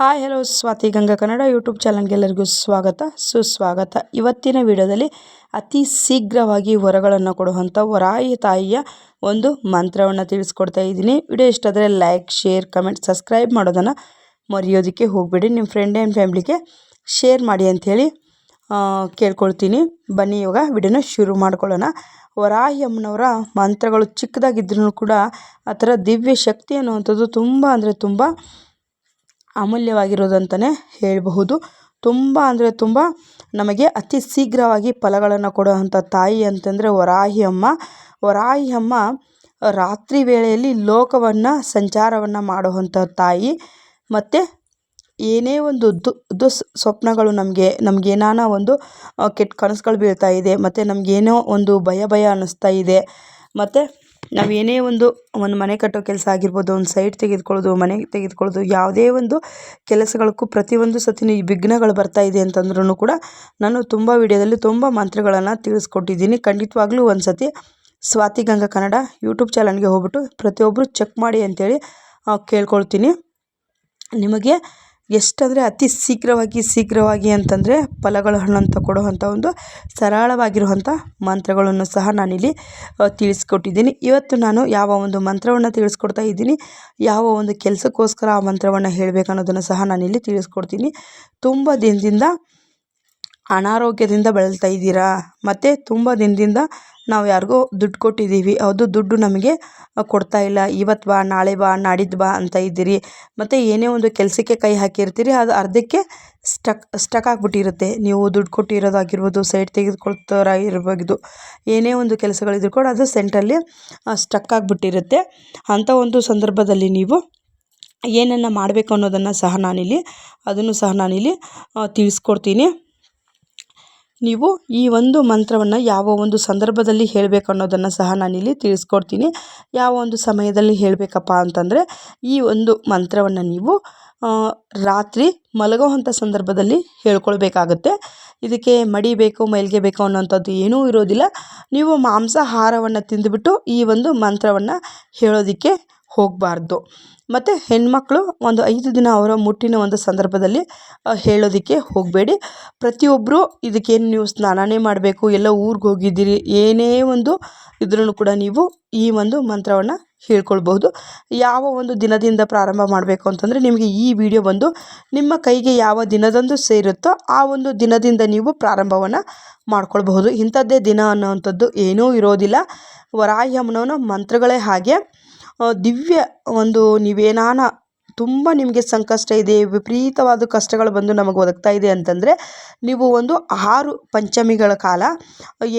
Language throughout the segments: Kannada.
Hi, hello, Swathi Ganga Kannada YouTube ಚಾನಲ್ಗೆಲ್ಲರಿಗೂ ಸ್ವಾಗತ, ಸುಸ್ವಾಗತ. ಇವತ್ತಿನ ವಿಡಿಯೋದಲ್ಲಿ ಅತಿ ಶೀಘ್ರವಾಗಿ ವರಗಳನ್ನು ಕೊಡುವಂಥ ವರಾಯಿ ತಾಯಿಯ ಒಂದು ಮಂತ್ರವನ್ನು ತಿಳಿಸ್ಕೊಡ್ತಾ ಇದ್ದೀನಿ. ವಿಡಿಯೋ ಇಷ್ಟ ಆದರೆ ಲೈಕ್, ಶೇರ್, ಕಮೆಂಟ್, ಸಬ್ಸ್ಕ್ರೈಬ್ ಮಾಡೋದನ್ನು ಮರೆಯೋದಕ್ಕೆ ಹೋಗಬೇಡಿ. ನಿಮ್ಮ ಫ್ರೆಂಡ್ ಆ್ಯಂಡ್ ಫ್ಯಾಮ್ಲಿಗೆ ಶೇರ್ ಮಾಡಿ ಅಂಥೇಳಿ ಕೇಳ್ಕೊಳ್ತೀನಿ. ಬನ್ನಿ, ಇವಾಗ ವಿಡಿಯೋನ ಶುರು ಮಾಡ್ಕೊಳ್ಳೋಣ. ವರಾಹಿ ಅಮ್ಮನವರ ಮಂತ್ರಗಳು ಚಿಕ್ಕದಾಗಿದ್ರೂ ಕೂಡ ಆ ಥರ ದಿವ್ಯ ಶಕ್ತಿ ಅನ್ನುವಂಥದ್ದು ತುಂಬ ಅಂದರೆ ತುಂಬ ಅಮೂಲ್ಯವಾಗಿರೋದು ಅಂತಲೇ ಹೇಳಬಹುದು. ತುಂಬ ಅಂದರೆ ತುಂಬ ನಮಗೆ ಅತಿ ಶೀಘ್ರವಾಗಿ ಫಲಗಳನ್ನು ಕೊಡುವಂಥ ತಾಯಿ ಅಂತಂದರೆ ವರಾಹಿ ಅಮ್ಮ ವರಾಹಿ ಅಮ್ಮ ರಾತ್ರಿ ವೇಳೆಯಲ್ಲಿ ಲೋಕವನ್ನು, ಸಂಚಾರವನ್ನು ಮಾಡುವಂಥ ತಾಯಿ. ಮತ್ತು ಏನೇ ಒಂದು ದು ಸ್ವಪ್ನಗಳು ನಮಗೆ, ನಮಗೇನಾನ ಒಂದು ಕೆಟ್ಟ ಕನಸುಗಳು ಬೀಳ್ತಾ ಇದೆ, ಮತ್ತು ನಮಗೇನೋ ಒಂದು ಭಯ ಭಯ ಅನ್ನಿಸ್ತಾ ಇದೆ, ಮತ್ತು ನಾವು ಏನೇ ಒಂದು ಒಂದು ಮನೆ ಕಟ್ಟೋ ಕೆಲಸ ಆಗಿರ್ಬೋದು, ಒಂದು ಸೈಟ್ ತೆಗೆದುಕೊಳ್ಳೋದು, ಮನೆ ತೆಗೆದುಕೊಳ್ಳೋದು, ಯಾವುದೇ ಒಂದು ಕೆಲಸಗಳಕ್ಕೂ ಪ್ರತಿಯೊಂದು ಸತಿನೂ ಈ ವಿಘ್ನಗಳು ಬರ್ತಾ ಇದೆ ಅಂತಂದ್ರೂ ಕೂಡ ನಾನು ತುಂಬ ವಿಡಿಯೋದಲ್ಲಿ ತುಂಬ ಮಂತ್ರಗಳನ್ನು ತಿಳಿಸ್ಕೊಟ್ಟಿದ್ದೀನಿ. ಖಂಡಿತವಾಗ್ಲೂ ಒಂದು ಸತಿ ಸ್ವಾತಿ ಗಂಗಾ ಕನ್ನಡ ಯೂಟ್ಯೂಬ್ ಚಾನಲ್ಗೆ ಹೋಗ್ಬಿಟ್ಟು ಪ್ರತಿಯೊಬ್ಬರು ಚೆಕ್ ಮಾಡಿ ಅಂತೇಳಿ ಕೇಳ್ಕೊಳ್ತೀನಿ. ನಿಮಗೆ ಎಷ್ಟಂದರೆ ಅತಿ ಶೀಘ್ರವಾಗಿ ಶೀಘ್ರವಾಗಿ ಅಂತಂದರೆ ಫಲಗಳನ್ನು ಕೊಡುವಂಥ ಒಂದು ಸರಳವಾಗಿರುವಂಥ ಮಂತ್ರಗಳನ್ನು ಸಹ ನಾನಿಲ್ಲಿ ತಿಳಿಸ್ಕೊಟ್ಟಿದ್ದೀನಿ. ಇವತ್ತು ನಾನು ಯಾವ ಒಂದು ಮಂತ್ರವನ್ನು ತಿಳಿಸ್ಕೊಡ್ತಾ ಇದ್ದೀನಿ, ಯಾವ ಒಂದು ಕೆಲಸಕ್ಕೋಸ್ಕರ ಆ ಮಂತ್ರವನ್ನು ಹೇಳಬೇಕನ್ನೋದನ್ನು ಸಹ ನಾನಿಲ್ಲಿ ತಿಳಿಸ್ಕೊಡ್ತೀನಿ. ತುಂಬ ದಿನದಿಂದ ಅನಾರೋಗ್ಯದಿಂದ ಬಳಲ್ತಾ ಇದ್ದೀರಾ? ಮತ್ತು ತುಂಬ ದಿನದಿಂದ ನಾವು ಯಾರಿಗೋ ದುಡ್ಡು ಕೊಟ್ಟಿದ್ದೀವಿ. ಅದು ದುಡ್ಡು ನಮಗೆ ಕೊಡ್ತಾ ಇಲ್ಲ. ಇವತ್ತು ಬಾ, ನಾಳೆ ಬಾ, ನಾಡಿದ್ದು ಬಾ ಅಂತ ಇದ್ದೀರಿ. ಮತ್ತು ಏನೇ ಒಂದು ಕೆಲಸಕ್ಕೆ ಕೈ ಹಾಕಿರ್ತೀರಿ. ಅದು ಅರ್ಧಕ್ಕೆ ಸ್ಟಕ್ ಸ್ಟಕ್ ಆಗಿಬಿಟ್ಟಿರುತ್ತೆ. ನೀವು ದುಡ್ಡು ಕೊಟ್ಟಿರೋದಾಗಿರ್ಬೋದು ಸೈಡ್ ತೆಗೆದುಕೊಳ್ತಾರ ಇದು ಏನೇ ಒಂದು ಕೆಲಸಗಳಿದ್ರು ಕೂಡ ಅದು ಸೆಂಟ್ರಲ್ಲಿ ಸ್ಟಕ್ ಆಗಿಬಿಟ್ಟಿರುತ್ತೆ. ಅಂಥ ಒಂದು ಸಂದರ್ಭದಲ್ಲಿ ನೀವು ಏನನ್ನು ಮಾಡಬೇಕು ಅನ್ನೋದನ್ನು ಸಹ ನಾನಿಲ್ಲಿ, ಅದನ್ನು ಸಹ ನಾನಿಲ್ಲಿ ತಿಳಿಸ್ಕೊಡ್ತೀನಿ. ನೀವು ಈ ಒಂದು ಮಂತ್ರವನ್ನು ಯಾವ ಒಂದು ಸಂದರ್ಭದಲ್ಲಿ ಹೇಳಬೇಕು ಅನ್ನೋದನ್ನು ಸಹ ನಾನಿಲ್ಲಿ ತಿಳಿಸ್ಕೊಡ್ತೀನಿ. ಯಾವ ಒಂದು ಸಮಯದಲ್ಲಿ ಹೇಳಬೇಕಪ್ಪ ಅಂತಂದರೆ, ಈ ಒಂದು ಮಂತ್ರವನ್ನು ನೀವು ರಾತ್ರಿ ಮಲಗುವಂಥ ಸಂದರ್ಭದಲ್ಲಿ ಹೇಳ್ಕೊಳ್ಬೇಕಾಗತ್ತೆ. ಇದಕ್ಕೆ ಮಡಿ ಬೇಕು, ಮೈಲಿಗೆ ಬೇಕು ಅನ್ನೋಂಥದ್ದು ಏನೂ ಇರೋದಿಲ್ಲ. ನೀವು ಮಾಂಸಾಹಾರವನ್ನು ತಿಂದುಬಿಟ್ಟು ಈ ಒಂದು ಮಂತ್ರವನ್ನು ಹೇಳೋದಕ್ಕೆ ಹೋಗಬಾರ್ದು. ಮತ್ತು ಹೆಣ್ಮಕ್ಳು ಒಂದು ಐದು ದಿನ ಅವರ ಮುಟ್ಟಿನ ಒಂದು ಸಂದರ್ಭದಲ್ಲಿ ಹೇಳೋದಕ್ಕೆ ಹೋಗಬೇಡಿ. ಪ್ರತಿಯೊಬ್ಬರು ಇದಕ್ಕೇನು ನೀವು ಸ್ನಾನನೇ ಮಾಡಬೇಕು, ಎಲ್ಲ ಊರಿಗೆ ಹೋಗಿದ್ದೀರಿ, ಏನೇ ಒಂದು ಇದ್ರೂ ಕೂಡ ನೀವು ಈ ಒಂದು ಮಂತ್ರವನ್ನು ಹೇಳ್ಕೊಳ್ಬಹುದು. ಯಾವ ಒಂದು ದಿನದಿಂದ ಪ್ರಾರಂಭ ಮಾಡಬೇಕು ಅಂತಂದರೆ ನಿಮಗೆ ಈ ವಿಡಿಯೋ ಬಂದು ನಿಮ್ಮ ಕೈಗೆ ಯಾವ ದಿನದಂದು ಸೇರುತ್ತೋ ಆ ಒಂದು ದಿನದಿಂದ ನೀವು ಪ್ರಾರಂಭವನ್ನು ಮಾಡ್ಕೊಳ್ಬಹುದು. ಇಂಥದ್ದೇ ದಿನ ಅನ್ನೋವಂಥದ್ದು ಏನೂ ಇರೋದಿಲ್ಲ. ವರಾಹಿ ಅಮ್ಮನವನ ಮಂತ್ರಗಳೇ ಹಾಗೆ. ದಿವ್ಯ ಒಂದು ನೀವೇನಾನ ತುಂಬ ನಿಮಗೆ ಸಂಕಷ್ಟ ಇದೆ, ವಿಪರೀತವಾದ ಕಷ್ಟಗಳು ಬಂದು ನಮಗೆ ಒದಗ್ತಾ ಇದೆ ಅಂತಂದರೆ ನೀವು ಒಂದು ಆರು ಪಂಚಮಿಗಳ ಕಾಲ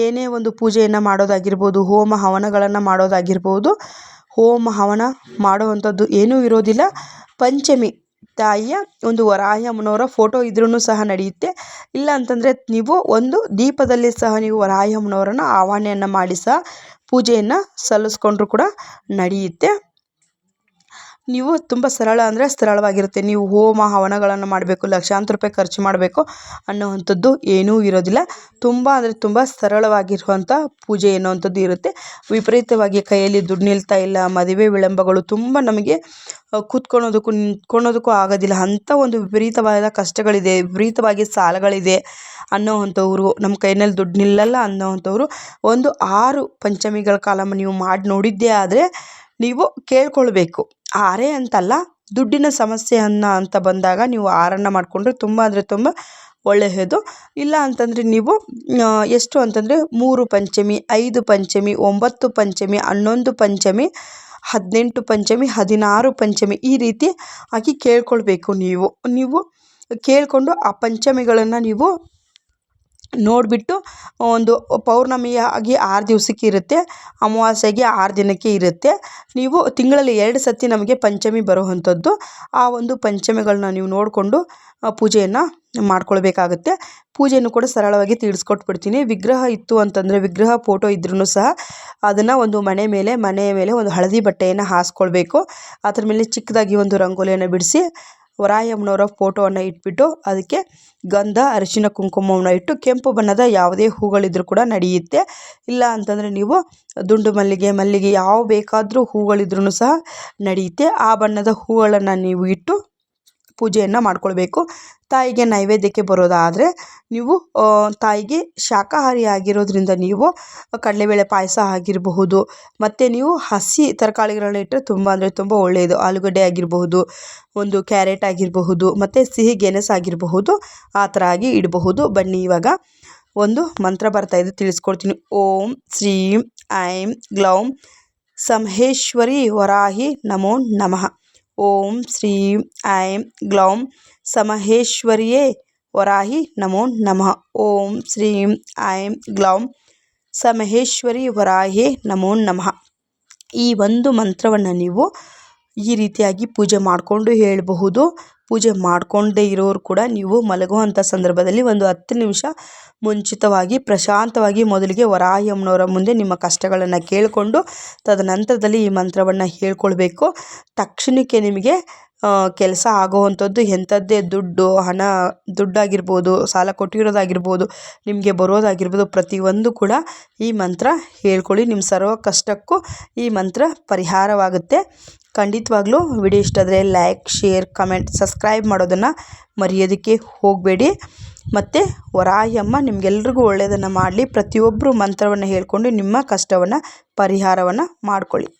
ಏನೇ ಒಂದು ಪೂಜೆಯನ್ನು ಮಾಡೋದಾಗಿರ್ಬೋದು, ಹೋಮ ಹವನಗಳನ್ನು ಮಾಡೋದಾಗಿರ್ಬೋದು, ಹೋಮ ಹವನ ಮಾಡುವಂಥದ್ದು ಏನೂ ಇರೋದಿಲ್ಲ. ಪಂಚಮಿ ತಾಯಿಯ ಒಂದು ವರಾಹಿ ಅಮ್ಮನವರ ಫೋಟೋ ಇದ್ರೂ ಸಹ ನಡೆಯುತ್ತೆ. ಇಲ್ಲ ಅಂತಂದರೆ ನೀವು ಒಂದು ದೀಪದಲ್ಲಿ ಸಹ ನೀವು ವರಾಹಿ ಅಮ್ಮನವರನ್ನು ಆವಾಹನೆಯನ್ನು ಮಾಡಿ ಸಹ ಪೂಜೆಯನ್ನು ಸಲ್ಲಿಸ್ಕೊಂಡ್ರೂ ಕೂಡ ನಡೆಯುತ್ತೆ. ನೀವು ತುಂಬ ಸರಳ ಅಂದರೆ ಸರಳವಾಗಿರುತ್ತೆ. ನೀವು ಹೋಮ ಹವನಗಳನ್ನು ಮಾಡಬೇಕು, ಲಕ್ಷಾಂತರ ರೂಪಾಯಿ ಖರ್ಚು ಮಾಡಬೇಕು ಅನ್ನುವಂಥದ್ದು ಏನೂ ಇರೋದಿಲ್ಲ. ತುಂಬ ಅಂದರೆ ತುಂಬ ಸರಳವಾಗಿರುವಂಥ ಪೂಜೆ ಎನ್ನುವಂಥದ್ದು ಇರುತ್ತೆ. ವಿಪರೀತವಾಗಿ ಕೈಯಲ್ಲಿ ದುಡ್ಡು ನಿಲ್ತಾ ಇಲ್ಲ, ಮದುವೆ ವಿಳಂಬಗಳು ತುಂಬ ನಮಗೆ ಕೂತ್ಕೊಳ್ಳೋದಕ್ಕೂ ನಿಂತ್ಕೊಳ್ಳೋದಕ್ಕೂ ಆಗೋದಿಲ್ಲ. ಅಂಥ ಒಂದು ವಿಪರೀತವಾದ ಕಷ್ಟಗಳಿದೆ, ವಿಪರೀತವಾಗಿ ಸಾಲಗಳಿದೆ ಅನ್ನೋವಂಥವ್ರು, ನಮ್ಮ ಕೈಯಲ್ಲಿ ದುಡ್ಡು ನಿಲ್ಲಲ್ಲ ಅನ್ನೋವಂಥವ್ರು ಒಂದು ಆರು ಪಂಚಮಿಗಳ ಕಾಲ ನೀವು ಮಾಡಿ ನೋಡಿದ್ದೇ ಆದರೆ ನೀವು ಕೇಳ್ಕೊಳ್ಬೇಕು. ಆರೇ ಅಂತಲ್ಲ, ದುಡ್ಡಿನ ಸಮಸ್ಯೆಯನ್ನು ಅಂತ ಬಂದಾಗ ನೀವು ಹಾರನ್ನ ಮಾಡಿಕೊಂಡ್ರೆ ತುಂಬ ಅಂದರೆ ತುಂಬ ಒಳ್ಳೆಯದು. ಇಲ್ಲ ಅಂತಂದರೆ ನೀವು ಎಷ್ಟು ಅಂತಂದರೆ ಮೂರು ಪಂಚಮಿ, ಐದು ಪಂಚಮಿ, ಒಂಬತ್ತು ಪಂಚಮಿ, ಹನ್ನೊಂದು ಪಂಚಮಿ, ಹದಿನೆಂಟು ಪಂಚಮಿ, ಹದಿನಾರು ಪಂಚಮಿ ಈ ರೀತಿ ಆಗಿ ಕೇಳ್ಕೊಳ್ಬೇಕು ನೀವು. ನೀವು ಕೇಳಿಕೊಂಡು ಆ ಪಂಚಮಿಗಳನ್ನು ನೀವು ನೋಡಿಬಿಟ್ಟು ಒಂದು ಪೌರ್ಣಮಿಯಾಗಿ ಆರು ದಿವಸಕ್ಕೆ ಇರುತ್ತೆ, ಅಮಾವಾಸ್ಯೆಗೆ ಆರು ದಿನಕ್ಕೆ ಇರುತ್ತೆ. ನೀವು ತಿಂಗಳಲ್ಲಿ ಎರಡು ಸರ್ತಿ ನಮಗೆ ಪಂಚಮಿ ಬರುವಂಥದ್ದು. ಆ ಒಂದು ಪಂಚಮಿಗಳನ್ನ ನೀವು ನೋಡಿಕೊಂಡು ಪೂಜೆಯನ್ನು ಮಾಡ್ಕೊಳ್ಬೇಕಾಗುತ್ತೆ. ಪೂಜೆಯನ್ನು ಕೂಡ ಸರಳವಾಗಿ ತಿಳಿಸ್ಕೊಟ್ಬಿಡ್ತೀನಿ ವಿಗ್ರಹ ಇತ್ತು ಅಂತಂದರೆ ವಿಗ್ರಹ ಫೋಟೋ ಇದ್ರೂ ಸಹ ಅದನ್ನು ಒಂದು ಮನೆ ಮೇಲೆ, ಮನೆಯ ಮೇಲೆ ಒಂದು ಹಳದಿ ಬಟ್ಟೆಯನ್ನು ಹಾಸ್ಕೊಳ್ಬೇಕು. ಅದ್ರ ಮೇಲೆ ಚಿಕ್ಕದಾಗಿ ಒಂದು ರಂಗೋಲಿಯನ್ನು ಬಿಡಿಸಿ ವರಾಯಮ್ಮನವರ ಫೋಟೋವನ್ನು ಇಟ್ಬಿಟ್ಟು ಅದಕ್ಕೆ ಗಂಧ, ಅರಿಶಿನ, ಕುಂಕುಮವನ್ನು ಇಟ್ಟು ಕೆಂಪು ಬಣ್ಣದ ಯಾವುದೇ ಹೂಗಳಿದ್ರೂ ಕೂಡ ನಡೆಯುತ್ತೆ. ಇಲ್ಲ ಅಂತಂದರೆ ನೀವು ದುಂಡು ಮಲ್ಲಿಗೆ ಮಲ್ಲಿಗೆ ಯಾವ ಬೇಕಾದರೂ ಹೂಗಳಿದ್ರೂ ಸಹ ನಡೆಯುತ್ತೆ. ಆ ಬಣ್ಣದ ಹೂಗಳನ್ನು ನೀವು ಇಟ್ಟು ಪೂಜೆಯನ್ನು ಮಾಡಿಕೊಳ್ಬೇಕು. ತಾಯಿಗೆ ನೈವೇದ್ಯಕ್ಕೆ ಬರೋದಾದರೆ ನೀವು ತಾಯಿಗೆ ಶಾಖಾಹಾರಿ ಆಗಿರೋದ್ರಿಂದ ನೀವು ಕಡಲೆಬೇಳೆ ಪಾಯಸ ಆಗಿರಬಹುದು. ಮತ್ತು ನೀವು ಹಸಿ ತರಕಾರಿಗಳನ್ನ ಇಟ್ಟರೆ ತುಂಬ ಅಂದರೆ ತುಂಬ ಒಳ್ಳೆಯದು. ಆಲೂಗಡ್ಡೆ ಆಗಿರಬಹುದು, ಒಂದು ಕ್ಯಾರೆಟ್ ಆಗಿರಬಹುದು, ಮತ್ತು ಸಿಹಿ ಗೆಣಸು ಆಗಿರಬಹುದು, ಆ ಥರ ಆಗಿ ಇಡಬಹುದು. ಬನ್ನಿ, ಇವಾಗ ಒಂದು ಮಂತ್ರ ಬರ್ತಾ ಇದೆ, ತಿಳಿಸ್ಕೊಡ್ತೀನಿ. ಓಂ ಶ್ರೀಂ, ಐಂ, ಗ್ಲೌಂ, ಸಂಹೇಶ್ವರಿ ವರಾಹಿ ನಮೋ ನಮಃ. ಓಂ ಶ್ರೀ ಐಂ ಗ್ಲೌಂ ಸಮಹೇಶ್ವರಿಯೇ ವರಾಹಿ ನಮೋ ನಮಃ. ಓಂ ಶ್ರೀಂ ಐಂ ಗ್ಲೌಂ ಸಮಹೇಶ್ವರಿ ವರಾಹಿ ನಮೋ ನಮಃ. ಈ ಒಂದು ಮಂತ್ರವನ್ನು ನೀವು ಈ ರೀತಿಯಾಗಿ ಪೂಜೆ ಮಾಡಿಕೊಂಡು ಹೇಳಬಹುದು. ಪೂಜೆ ಮಾಡಿಕೊಂಡೇ ಇರೋರು ಕೂಡ ನೀವು ಮಲಗುವಂಥ ಸಂದರ್ಭದಲ್ಲಿ ಒಂದು ಹತ್ತು ನಿಮಿಷ ಮುಂಚಿತವಾಗಿ, ಪ್ರಶಾಂತವಾಗಿ ಮೊದಲಿಗೆ ವರಾಹಿ ಅಮ್ಮನವರ ಮುಂದೆ ನಿಮ್ಮ ಕಷ್ಟಗಳನ್ನು ಕೇಳಿಕೊಂಡು ತದನಂತರದಲ್ಲಿ ಈ ಮಂತ್ರವನ್ನು ಹೇಳ್ಕೊಳ್ಬೇಕು. ತಕ್ಷಣಕ್ಕೆ ನಿಮಗೆ ಕೆಲಸ ಆಗೋವಂಥದ್ದು ಎಂಥದ್ದೇ ದುಡ್ಡು, ಹಣ, ದುಡ್ಡಾಗಿರ್ಬೋದು, ಸಾಲ ಕೊಟ್ಟಿರೋದಾಗಿರ್ಬೋದು, ನಿಮಗೆ ಬರೋದಾಗಿರ್ಬೋದು, ಪ್ರತಿಯೊಂದು ಕೂಡ ಈ ಮಂತ್ರ ಹೇಳ್ಕೊಳ್ಳಿ. ನಿಮ್ಮ ಸರ್ವ ಕಷ್ಟಕ್ಕೂ ಈ ಮಂತ್ರ ಪರಿಹಾರವಾಗುತ್ತೆ. ಖಂಡಿತವಾಗ್ಲೂ ವಿಡಿಯೋ ಇಷ್ಟ ಆದರೆ ಲೈಕ್ ಶೇರ್ ಕಮೆಂಟ್ ಸಬ್ಸ್ಕ್ರೈಬ್ ಮಾಡೋದನ್ನು ಮರೆಯೋದಕ್ಕೆ ಹೋಗಬೇಡಿ. ಮತ್ತು ವರಾಯಮ್ಮ, ನಿಮಗೆಲ್ರಿಗೂ ಒಳ್ಳೆಯದನ್ನು ಮಾಡಲಿ. ಪ್ರತಿಯೊಬ್ಬರು ಮಂತ್ರವನ್ನು ಹೇಳ್ಕೊಂಡು ನಿಮ್ಮ ಕಷ್ಟವನ್ನು, ಪರಿಹಾರವನ್ನು ಮಾಡ್ಕೊಳ್ಳಿ.